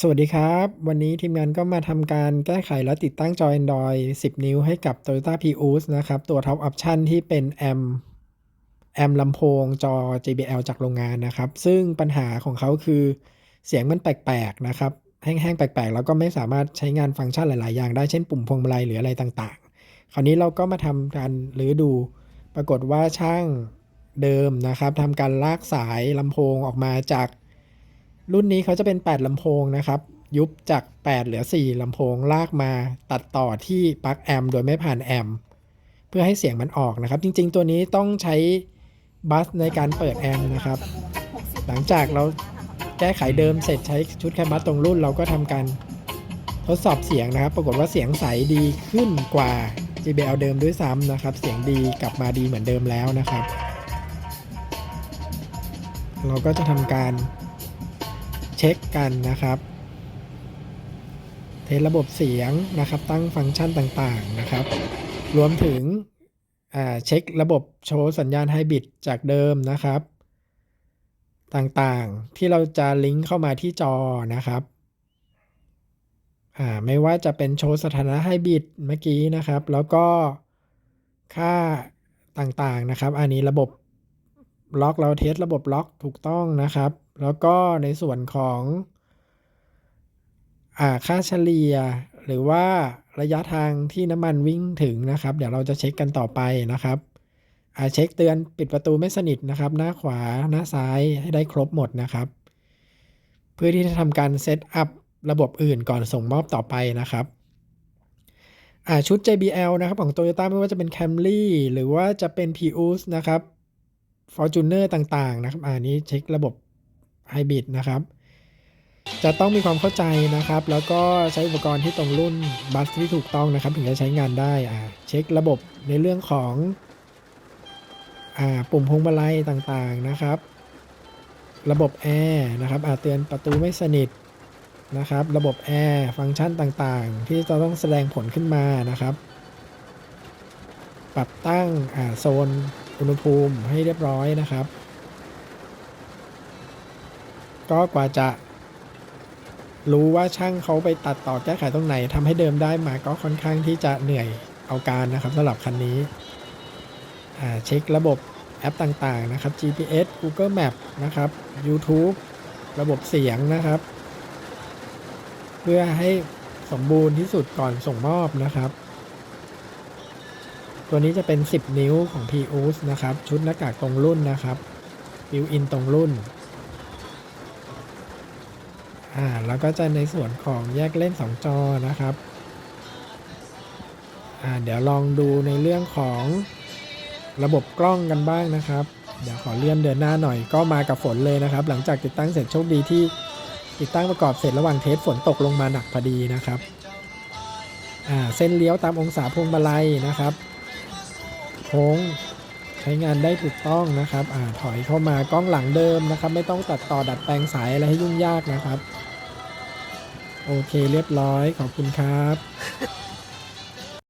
สวัสดีครับ วันนี้ทีมงานก็มาทำการแก้ไขและติดตั้งจอ Android 10 นิ้วให้กับ Toyota Prius นะครับ ตัว Top Option ที่เป็นแอมแอมลำโพงจอ JBL จากโรงงานนะครับ ซึ่งปัญหาของเขาคือเสียงมันแปลกๆนะครับ แห้งๆ แปลกๆ แล้วก็ไม่สามารถใช้งานฟังก์ชันหลายๆ อย่างได้เช่นปุ่มพวงมาลัยหรืออะไรต่างๆ คราวนี้เราก็มาทำการรื้อดู ปรากฏว่าช่างเดิมนะครับทำการลากสายลำโพงออกมาจาก รุ่นนี้เขาจะเป็น 8ลำโพงนะครับ ยุบจาก 8 เหลือ 4ลำโพงลากมาตัดต่อที่ปลั๊กแอมโดยไม่ผ่านแอมเพื่อให้เสียงมันออกนะครับ จริงๆ ตัวนี้ต้องใช้บัสในการเปิดแอมนะครับ หลังจากเราแก้ไขเดิมเสร็จใช้ชุดแคมบัสตรงรุ่นเราก็ทำการทดสอบเสียงนะครับ ปรากฏว่าเสียงใสดีขึ้นกว่า JBL เดิมด้วยซ้ำนะครับ เสียงดีกลับมาดีเหมือนเดิมแล้วนะครับ เราก็จะทำการ เช็คกันนะครับ เทสระบบเสียงนะครับ ตั้งฟังก์ชันต่างๆนะครับ รวมถึงเช็คระบบโชว์สัญญาณไฮบริดจากเดิมนะครับ ต่างๆที่เราจะลิงก์เข้ามาที่จอนะครับไม่ว่าจะเป็นโชว์สถานะไฮบริดเมื่อกี้นะครับ แล้วก็ค่าต่างๆนะครับ อันนี้ระบบล็อกเราเทสระบบล็อกถูกต้องนะครับ แล้วก็ในส่วนของอ่าค่าเฉลี่ย หรือว่าระยะทางที่น้ำมันวิ่งถึงนะครับ เดี๋ยวเราจะเช็คกันต่อไปนะครับอ่าเช็คเตือนปิดประตูไม่สนิทนะครับ หน้าขวาหน้าซ้ายให้ได้ครบหมดนะครับ เพื่อที่จะทำการเซตอัพระบบอื่นก่อนส่งมอบต่อไปนะครับอ่าชุด JBL นะครับของ Toyota ไม่ว่าจะเป็น Camry หรือว่าจะเป็น Prius นะครับ Fortuner ต่างๆนะครับอันนี้เช็คระบบ ไฮบริดนะครับ จะต้องมีความเข้าใจนะครับ แล้วก็ใช้อุปกรณ์ที่ตรงรุ่นบัสที่ถูกต้องนะครับ ถึงจะใช้งานได้อ่าเช็คระบบในเรื่องของอ่าปุ่มพวงมาลัยต่างๆนะครับ ระบบแอร์นะครับอาเตือนประตูไม่สนิทนะครับ ระบบแอร์ฟังก์ชันต่างๆ ที่จะต้องแสดงผลขึ้นมานะครับ ปรับตั้งอ่าโซนอุณหภูมิให้เรียบร้อยนะครับ ก็กว่าจะรู้ว่าช่างเขาไปตัดต่อแก้ไขตรงไหนทำให้เดิมได้มาก็ค่อนข้างที่จะเหนื่อยเอาการนะครับสำหรับคันนี้เช็คระบบแอปต่างๆนะครับ GPS Google Map นะครับ YouTube ระบบเสียงนะครับ เพื่อให้สมบูรณ์ที่สุดก่อนส่งมอบนะครับ ตัวนี้จะเป็น 10 นิ้วของ p u s นะครับ ชุดหน้ากากตรงรุ่นนะครับบิวอินตรงรุ่น อ่าแล้วก็จะในส่วนของแยกเล่น 2 จอนะครับอ่าเดี๋ยวลองดูในเรื่องของระบบกล้องกันบ้างนะครับ เดี๋ยวขอเลื่อนเดินหน้าหน่อยก็มากับฝนเลยนะครับ หลังจากติดตั้งเสร็จโชคดีที่ติดตั้งประกอบเสร็จระหว่างเทสฝนตกลงมาหนักพอดีนะครับอ่าเส้นเลี้ยวตามองศาพวงมาลัยนะครับโค้ง ใช้งานได้ถูกต้องนะครับ อ่าถอยเข้ามากล้องหลังเดิมนะครับ ไม่ต้องตัดต่อดัดแปลงสายอะไรให้ยุ่งยากนะครับ โอเคเรียบร้อยขอบคุณครับ